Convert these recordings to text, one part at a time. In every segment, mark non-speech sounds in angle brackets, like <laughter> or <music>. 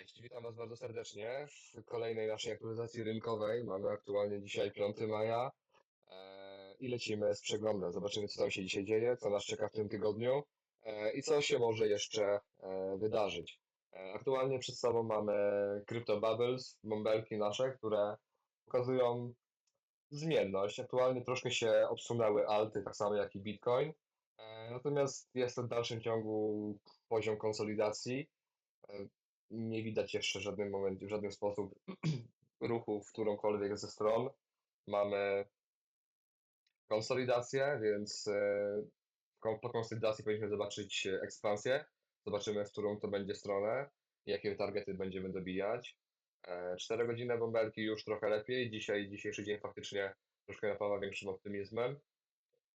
Cześć, witam Was bardzo serdecznie w kolejnej naszej aktualizacji rynkowej. Mamy aktualnie dzisiaj 5 maja e, i lecimy z przeglądem. Zobaczymy, co tam się dzisiaj dzieje, co nas czeka w tym tygodniu e, i co się może jeszcze e, wydarzyć. Aktualnie przed sobą mamy Crypto Bubbles, bąbelki nasze, które pokazują zmienność. Aktualnie troszkę się obsunęły alty, tak samo jak i Bitcoin. Natomiast jest to w dalszym ciągu poziom konsolidacji. E, Nie widać jeszcze w żadnym momencie, w żaden sposób <clears throat> ruchu w którąkolwiek ze stron. Mamy konsolidację, więc e, po konsolidacji powinniśmy zobaczyć e, ekspansję. Zobaczymy, w którą to będzie stronę, jakie targety będziemy dobijać. 4 godziny bąbelki już trochę lepiej. Dzisiaj, dzisiejszy dzień faktycznie troszkę napawa większym optymizmem.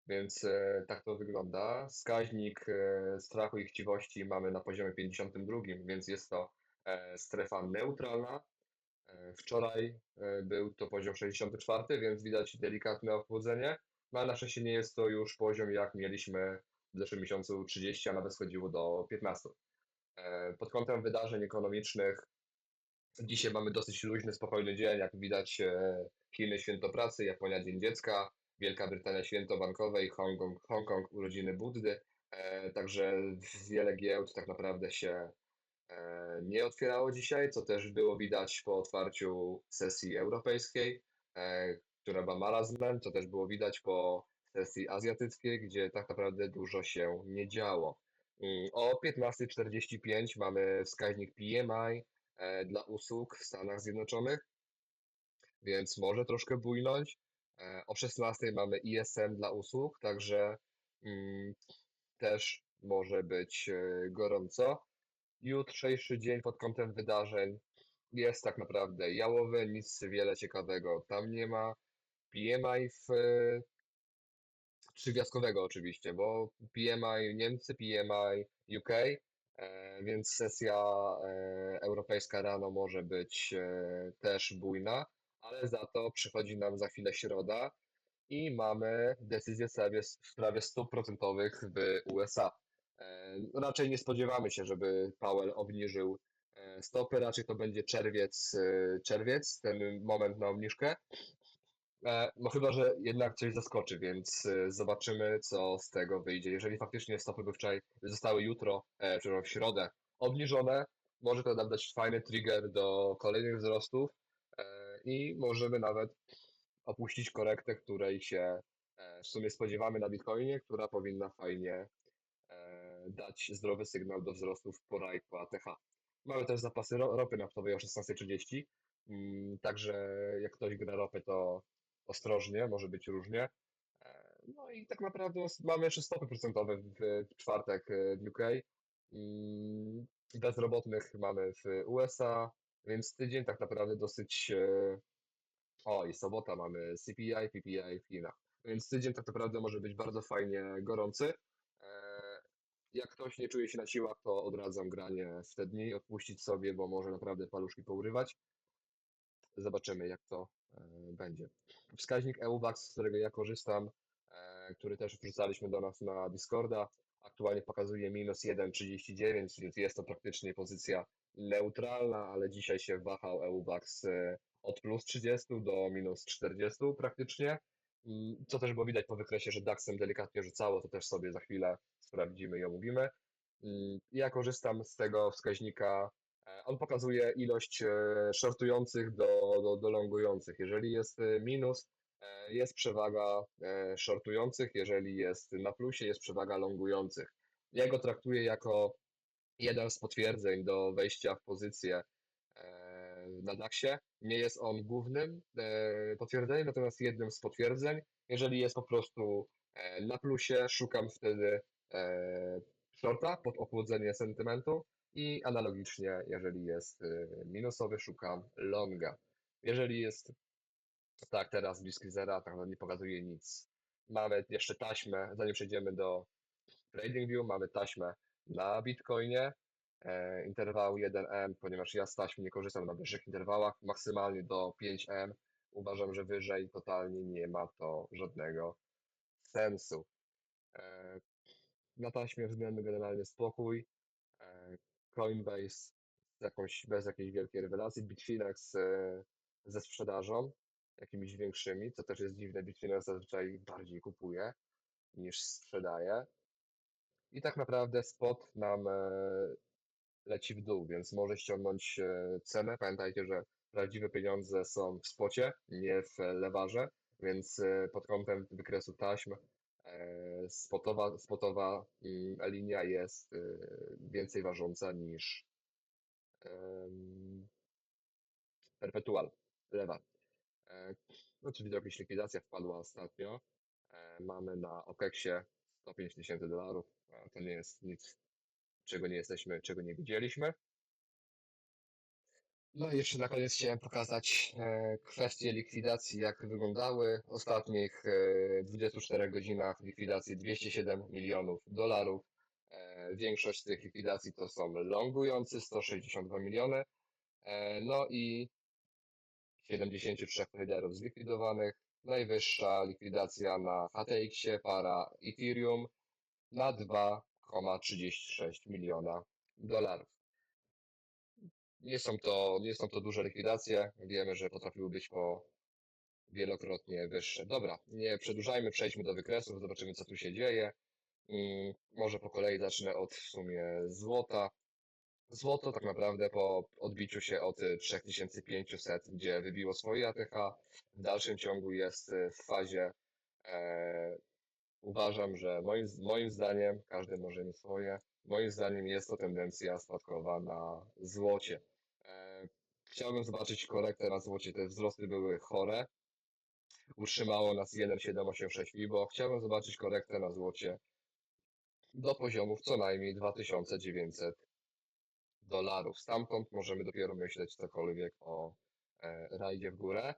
Więc e, tak to wygląda. Wskaźnik e, strachu i chciwości mamy na poziomie 52, więc jest to e, strefa neutralna. E, Wczoraj e, był to poziom 64, więc widać delikatne ochłodzenie. No ale na szczęście nie jest to już poziom, jak mieliśmy w zeszłym miesiącu 30, a nawet schodziło do 15. E, Pod kątem wydarzeń ekonomicznych dzisiaj mamy dosyć luźny, spokojny dzień. Jak widać, e, Chiny święto pracy, Japonia Dzień Dziecka, Wielka Brytania święto bankowe i Hongkong, Hongkong urodziny Buddy. E, Także wiele giełd tak naprawdę się e, nie otwierało dzisiaj, co też było widać po otwarciu sesji europejskiej, e, która była marazmem, co też było widać po sesji azjatyckiej, gdzie tak naprawdę dużo się nie działo. O 15.45 mamy wskaźnik PMI e, dla usług w Stanach Zjednoczonych, więc może troszkę bujnąć. E, O 16.00 mamy ISM dla usług, także mm, też może być e, gorąco. Jutrzejszy dzień pod kątem wydarzeń jest tak naprawdę jałowy, nic wiele ciekawego tam nie ma. PMI w e, trzygwiazdkowego oczywiście, bo PMI Niemcy, PMI UK, e, więc sesja e, europejska rano może być też bujna, ale za to przychodzi nam za chwilę środa i mamy decyzję w sprawie stóp procentowych w USA. E, Raczej nie spodziewamy się, żeby Powell obniżył e, stopy, raczej to będzie czerwiec, e, czerwiec, ten moment na obniżkę. No chyba, że jednak coś zaskoczy, więc zobaczymy, co z tego wyjdzie. Jeżeli faktycznie stopy by wczoraj zostały jutro, e, przepraszam, w środę obniżone, może to nam dać fajny trigger do kolejnych wzrostów i możemy nawet opuścić korektę, której się w sumie spodziewamy na Bitcoinie, która powinna fajnie dać zdrowy sygnał do wzrostów po RAI, po ATH. Mamy też zapasy ro- ropy naftowej o 16.30, mm, także jak ktoś gra ropę, to ostrożnie, może być różnie. E, No i tak naprawdę mamy jeszcze stopy procentowe w w czwartek e, w UK. Mm, Bezrobotnych mamy w USA, więc tydzień tak naprawdę dosyć. e, O, i sobota mamy CPI, PPI w Chinach. Więc tydzień tak naprawdę może być bardzo fajnie gorący. Jak ktoś nie czuje się na siłach, to odradzam granie w te dni, odpuścić sobie, bo może naprawdę paluszki pourywać. Zobaczymy, jak to e, będzie. Wskaźnik EUWAX, z którego ja korzystam, e, który też wrzucaliśmy do nas na Discorda, aktualnie pokazuje minus 1,39, więc jest to praktycznie pozycja neutralna, ale dzisiaj się wahał EUWAX e, od plus 30 do minus 40 praktycznie, Mm, co też było widać po wykresie, że DAX-em delikatnie rzucało, to też sobie za chwilę sprawdzimy i omówimy. Ja korzystam z tego wskaźnika E, On pokazuje ilość e, shortujących do, do, do longujących. Jeżeli jest e, minus, jest przewaga shortujących, jeżeli jest na plusie, jest przewaga longujących. Ja go traktuję jako jeden z potwierdzeń do wejścia w pozycję na DAX-ie. Nie jest on głównym potwierdzeniem, natomiast jednym z potwierdzeń. Jeżeli jest po prostu na plusie, szukam wtedy shorta pod ochłodzenie sentymentu i analogicznie, jeżeli jest y, minusowy, szukam longa. Jeżeli jest tak, teraz bliski zera, tak nie pokazuje nic. Mamy jeszcze taśmę, zanim przejdziemy do TradingView, mamy taśmę na Bitcoinie, e, interwał 1M, ponieważ ja z taśmy nie korzystam na wyższych interwałach, maksymalnie do 5M. Uważam, że wyżej totalnie nie ma to żadnego sensu. E, na taśmie względny generalnie spokój. E, Coinbase jakąś, bez jakiejś wielkiej rewelacji. Bitfinex e, ze sprzedażą, jakimiś większymi, co też jest dziwne. Bitfinex zazwyczaj bardziej kupuje niż sprzedaje. I tak naprawdę spot nam e, leci w dół, więc może ściągnąć cenę. Pamiętajcie, że prawdziwe pieniądze są w spocie, nie w lewarze, więc pod kątem wykresu taśm spotowa, spotowa mm, linia jest e, więcej ważąca niż perpetual, lewa. E, No, czyli jakaś likwidacja wpadła ostatnio. E, Mamy na OKEXie 105 tysięcy dolarów. To nie jest nic, czego nie jesteśmy, czego nie widzieliśmy. No i jeszcze na koniec chciałem pokazać e, kwestie likwidacji, jak wyglądały. W ostatnich e, 24 godzinach likwidacji 207 milionów dolarów. E, Większość z tych likwidacji to są longujący, 162 miliony. E, No i 73 traderów zlikwidowanych. Najwyższa likwidacja na HTX-ie para Ethereum na 2,36 miliona dolarów. Nie są to, nie są to duże likwidacje. Wiemy, że potrafiły być po wielokrotnie wyższe. Dobra, nie przedłużajmy, przejdźmy do wykresów, zobaczymy co tu się dzieje. Mm, Może po kolei zacznę od w sumie złota. Złoto tak naprawdę po odbiciu się od y, 3500, gdzie wybiło swoje ATH, w dalszym ciągu jest y, w fazie. E, uważam, że moim, moim zdaniem, każdy może mieć swoje, moim zdaniem jest to tendencja spadkowa na złocie. Chciałbym zobaczyć korektę na złocie, te wzrosty były chore. Utrzymało nas 1,786 FIBO. Chciałbym zobaczyć korektę na złocie do poziomów co najmniej 2900 dolarów. Stamtąd możemy dopiero myśleć cokolwiek o e, rajdzie w górę.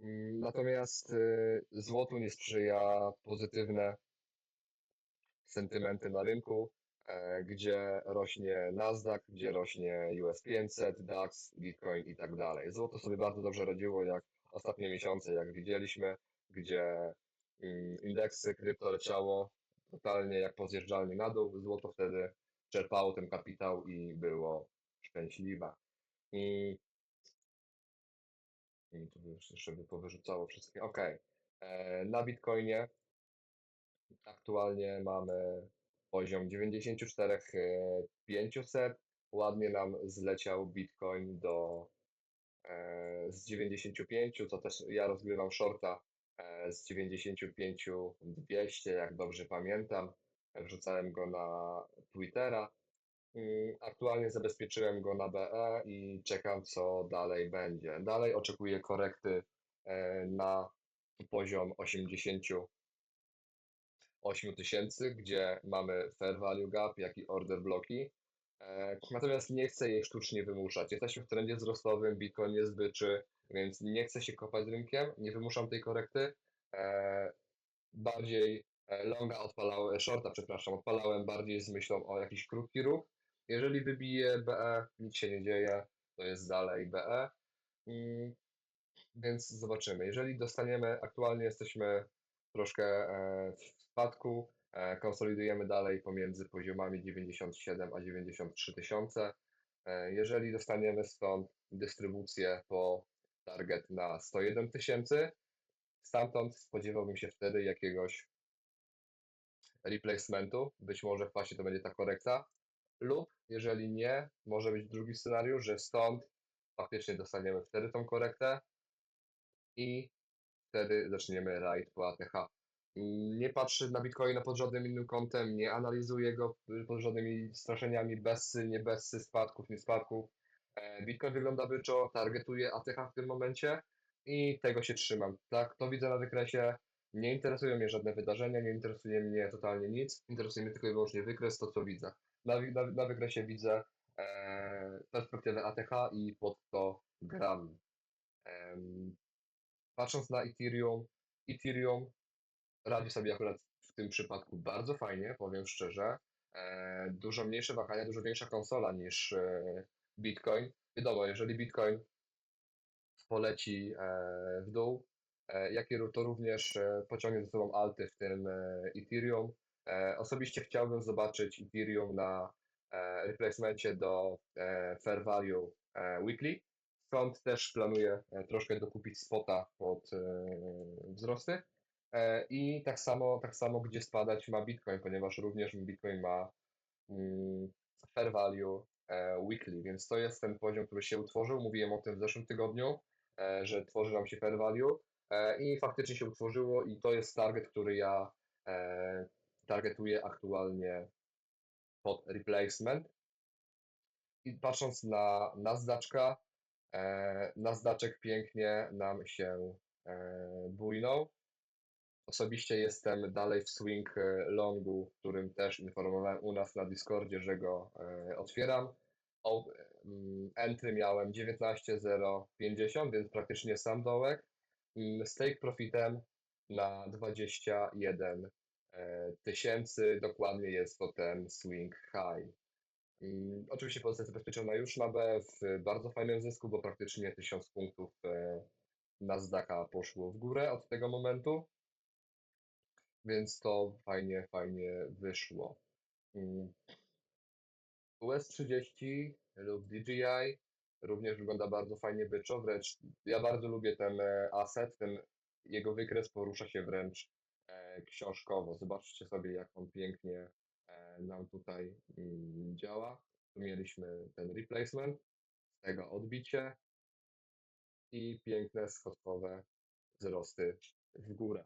Mm, Natomiast y, złotu nie sprzyja pozytywne sentymenty na rynku, gdzie rośnie Nasdaq, gdzie rośnie US 500, DAX, Bitcoin i tak dalej. Złoto sobie bardzo dobrze radziło, jak ostatnie miesiące, jak widzieliśmy, gdzie mm, indeksy krypto leciało totalnie jak pozjeżdżalnie na dół. Złoto wtedy czerpało ten kapitał i było szczęśliwe. I, i tu już jeszcze by powyrzucało wszystkie. Ok. E, Na Bitcoinie aktualnie mamy poziom 94 500. Ładnie nam zleciał Bitcoin do e, z 95, co też ja rozgrywam shorta e, z 95 200, jak dobrze pamiętam. Wrzucałem go na Twittera. Mm, Aktualnie zabezpieczyłem go na BE i czekam, co dalej będzie. Dalej oczekuję korekty e, na poziom 88 tysięcy, gdzie mamy fair value gap, jak i order bloki. E, Natomiast nie chcę jej sztucznie wymuszać. Jesteśmy w trendzie wzrostowym, Bitcoin jest byczy, więc nie chcę się kopać rynkiem, nie wymuszam tej korekty. E, Bardziej e, longa odpalałem, shorta, przepraszam, odpalałem bardziej z myślą o jakiś krótki ruch. Jeżeli wybije BE, nic się nie dzieje, to jest dalej BE. Mm, Więc zobaczymy. Jeżeli dostaniemy, aktualnie jesteśmy troszkę w spadku, e, konsolidujemy dalej pomiędzy poziomami 97 a 93 tysiące. E, Jeżeli dostaniemy stąd dystrybucję po target na 101 tysięcy, stamtąd spodziewałbym się wtedy jakiegoś replacementu. Być może w pasie to będzie ta korekta. Lub jeżeli nie, może być drugi scenariusz, że stąd faktycznie dostaniemy wtedy tą korektę i wtedy zaczniemy raid po ATH. Nie patrzę na Bitcoina pod żadnym innym kątem, nie analizuję go pod żadnymi straszeniami bessy, nie bessy, spadków, nie spadków. E, Bitcoin wygląda byczo, targetuje ATH w tym momencie i tego się trzymam. Tak, to widzę na wykresie. Nie interesują mnie żadne wydarzenia, nie interesuje mnie totalnie nic. Interesuje mnie tylko i wyłącznie wykres, to co widzę. Na, na, na wykresie widzę e, perspektywę ATH i pod to gram. Em, patrząc na Ethereum, Ethereum radzi sobie akurat w tym przypadku bardzo fajnie, powiem szczerze. E, dużo mniejsze wahania, dużo większa konsola niż e, Bitcoin. Wiadomo, jeżeli Bitcoin poleci e, w dół, jak i to również pociągnie ze sobą alty, w tym Ethereum. Osobiście chciałbym zobaczyć Ethereum na replacemencie do fair value weekly. Stąd też planuję troszkę dokupić spota pod wzrosty. E, I tak samo, tak samo, gdzie spadać ma Bitcoin, ponieważ również Bitcoin ma mm, fair value e, weekly, więc to jest ten poziom, który się utworzył. Mówiłem o tym w zeszłym tygodniu, e, że tworzy nam się fair value i faktycznie się utworzyło i to jest target, który ja targetuję aktualnie pod replacement. I patrząc na Nasdaczka, e, Nasdaczek pięknie nam się bujnął. Osobiście jestem dalej w swing e, longu, którym też informowałem u nas na Discordzie, że go e, otwieram. Entry miałem 19,050, więc praktycznie sam dołek. Mm, Z take profitem na 21 e, tysięcy, dokładnie jest to ten swing high. Oczywiście pozycja zabezpieczona już na B w bardzo fajnym zysku, bo praktycznie 1000 punktów Nasdaqa poszło w górę od tego momentu, więc to fajnie, fajnie wyszło. Mm. US30 lub DJI również wygląda bardzo fajnie byczo, wręcz ja bardzo lubię ten e, asset, ten jego wykres porusza się wręcz e, książkowo. Zobaczcie sobie, jak on pięknie e, nam tutaj mm, działa. Tu mieliśmy ten replacement, z tego odbicie i piękne schodkowe wzrosty w górę.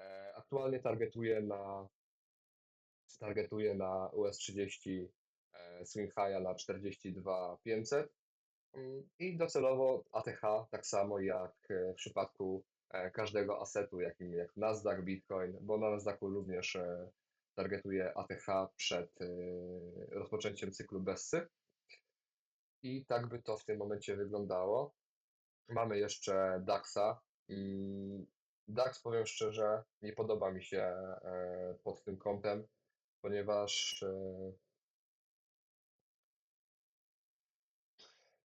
E, Aktualnie targetuję na targetuję na US30 e, swing higha na 42500 Mm, i docelowo ATH tak samo jak e, w przypadku każdego asetu, jakim jak Nasdaq, Bitcoin, bo na Nasdaqu również targetuję ATH przed rozpoczęciem cyklu Bessy. I tak by to w tym momencie wyglądało. Mamy jeszcze DAX-a. Mm, DAX, powiem szczerze, nie podoba mi się e, pod tym kątem, ponieważ e,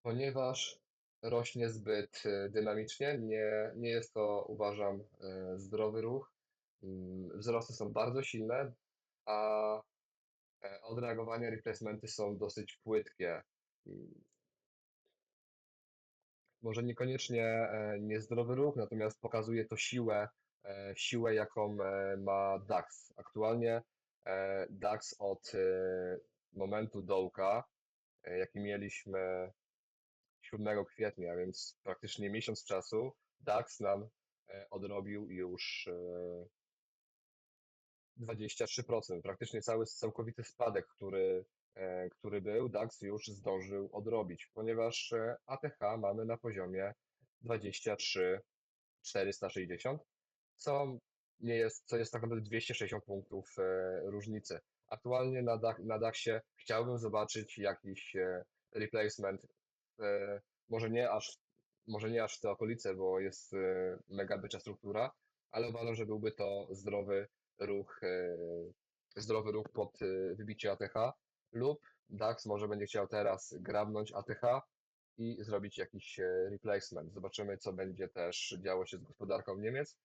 ponieważ rośnie zbyt e, dynamicznie. Nie, nie jest to, uważam, zdrowy ruch. Mm, Wzrosty są bardzo silne, a odreagowania replacementy są dosyć płytkie. Może niekoniecznie e, niezdrowy ruch, natomiast pokazuje to siłę, e, siłę jaką e, ma DAX. Aktualnie DAX od momentu dołka, jaki mieliśmy 7 kwietnia, więc praktycznie miesiąc czasu, DAX nam odrobił już e, 23%. Praktycznie cały całkowity spadek, który, który był, DAX już zdążył odrobić, ponieważ e, ATH mamy na poziomie 23,460, co nie jest, co jest tak naprawdę 260 punktów e, różnicy. Aktualnie na, DAX, na DAXie chciałbym zobaczyć jakiś e, replacement, e, może nie aż, może nie aż w te okolice, bo jest e, mega bycza struktura, ale uważam, że byłby to zdrowy ruch, e, zdrowy ruch pod e, wybicie ATH lub DAX może będzie chciał teraz grabnąć ATH i zrobić jakiś e, replacement. Zobaczymy, co będzie też działo się z gospodarką Niemiec,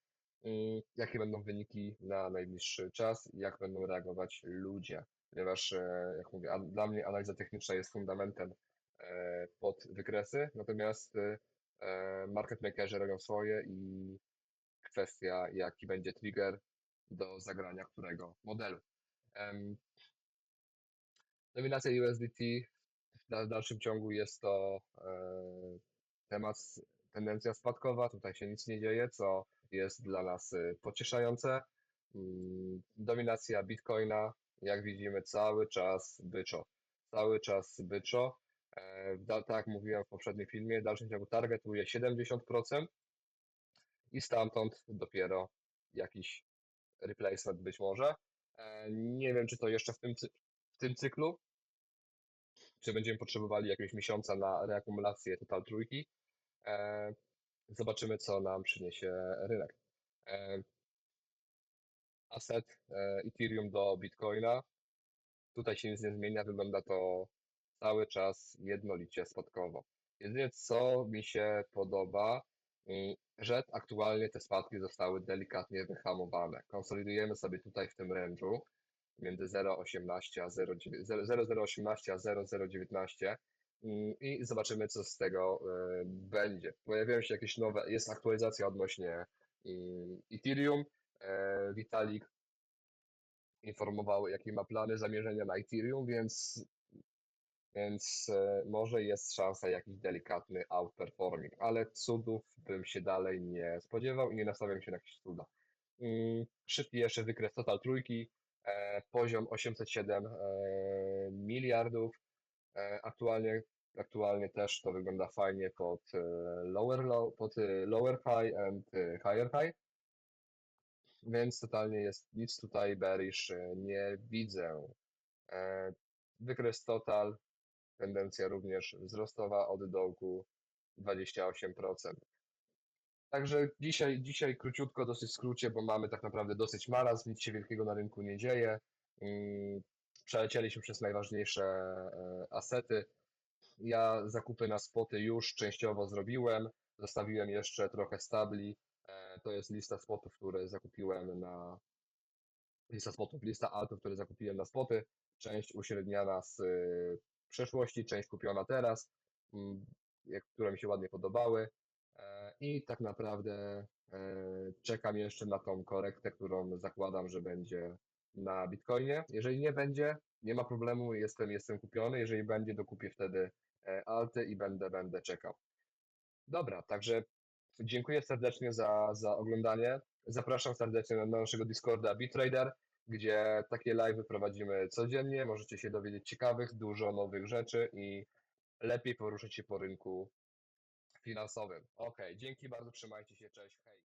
jakie będą wyniki na najbliższy czas jak będą reagować ludzie. Ponieważ, e, jak mówię, dla mnie analiza techniczna jest fundamentem e, pod wykresy, natomiast market makerzy robią swoje i kwestia, jaki będzie trigger do zagrania którego modelu. Dominacja USDT w dal- dalszym ciągu jest to e, temat, tendencja spadkowa. Tutaj się nic nie dzieje, co jest dla nas e, pocieszające. Mm, Dominacja Bitcoina, jak widzimy, cały czas byczo. Cały czas byczo. E, Tak jak mówiłem w poprzednim filmie, w dalszym ciągu targetuje 70% i stamtąd dopiero jakiś replacement być może. Nie wiem, czy to jeszcze w tym, tym cyklu, czy będziemy potrzebowali jakiegoś miesiąca na reakumulację total trójki. E, Zobaczymy, co nam przyniesie rynek. E, Asset e, Ethereum do Bitcoina. Tutaj się nic nie zmienia, wygląda to cały czas jednolicie spadkowo. Jedynie co mi się podoba, mm, że aktualnie te spadki zostały delikatnie wyhamowane. Konsolidujemy sobie tutaj w tym range'u. Między 0,18 a 0,9 0,018 a 0,019 mm, i zobaczymy, co z tego e, będzie. Pojawiają się jakieś nowe, jest aktualizacja odnośnie Ethereum. E, Vitalik informował, jakie ma plany, zamierzenia na Ethereum, więc, więc e, może jest szansa jakiś delikatny outperforming, ale cudów bym się dalej nie spodziewał i nie nastawiam się na jakieś cuda. Mm, Szybki jeszcze wykres total trójki, poziom 807 e, miliardów. E, Aktualnie, aktualnie też to wygląda fajnie pod e, lower low, pod e, lower high and e, higher high. Więc totalnie jest nic tutaj bearish e, nie widzę. E, Wykres total, tendencja również wzrostowa od dołku 28%. Także dzisiaj, dzisiaj króciutko, dosyć w skrócie, bo mamy tak naprawdę dosyć marazm, nic się wielkiego na rynku nie dzieje. Mm, Przelecieliśmy przez najważniejsze e, asety. Ja zakupy na spoty już częściowo zrobiłem. Zostawiłem jeszcze trochę stabli. E, To jest lista spotów, które zakupiłem na lista spotów, lista altów, które zakupiłem na spoty. Część uśredniana z y, przeszłości, część kupiona teraz, mm, które mi się ładnie podobały. I tak naprawdę e, czekam jeszcze na tą korektę, którą zakładam, że będzie na Bitcoinie. Jeżeli nie będzie, nie ma problemu, jestem, jestem kupiony. Jeżeli będzie, dokupię wtedy e, alty i będę, będę czekał. Dobra, także dziękuję serdecznie za, za oglądanie. Zapraszam serdecznie na naszego Discorda Bitrader, gdzie takie live prowadzimy codziennie. Możecie się dowiedzieć ciekawych, dużo nowych rzeczy i lepiej poruszyć się po rynku finansowym. Ok, dzięki bardzo, trzymajcie się, cześć, hej.